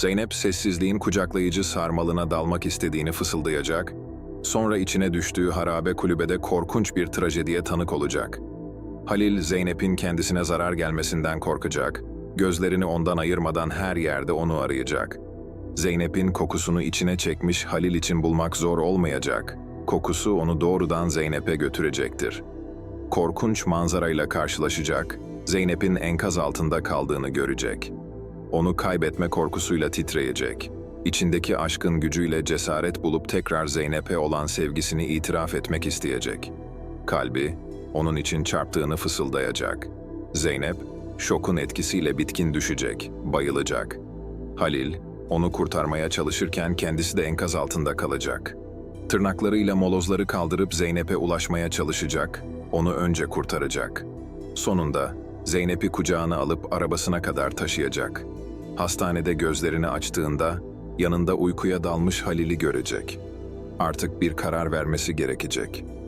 Zeynep sessizliğin kucaklayıcı sarmalına dalmak istediğini fısıldayacak, sonra içine düştüğü harabe kulübede korkunç bir trajediye tanık olacak. Halil, Zeynep'in kendisine zarar gelmesinden korkacak, gözlerini ondan ayırmadan her yerde onu arayacak. Zeynep'in kokusunu içine çekmiş Halil için bulmak zor olmayacak. Kokusu onu doğrudan Zeynep'e götürecektir. Korkunç manzarayla karşılaşacak, Zeynep'in enkaz altında kaldığını görecek. Onu kaybetme korkusuyla titreyecek. İçindeki aşkın gücüyle cesaret bulup tekrar Zeynep'e olan sevgisini itiraf etmek isteyecek. Kalbi, onun için çarptığını fısıldayacak. Zeynep, şokun etkisiyle bitkin düşecek, bayılacak. Halil, onu kurtarmaya çalışırken kendisi de enkaz altında kalacak. Tırnaklarıyla molozları kaldırıp Zeynep'e ulaşmaya çalışacak, onu önce kurtaracak. Sonunda Zeynep'i kucağına alıp arabasına kadar taşıyacak. Hastanede gözlerini açtığında yanında uykuya dalmış Halil'i görecek. Artık bir karar vermesi gerekecek.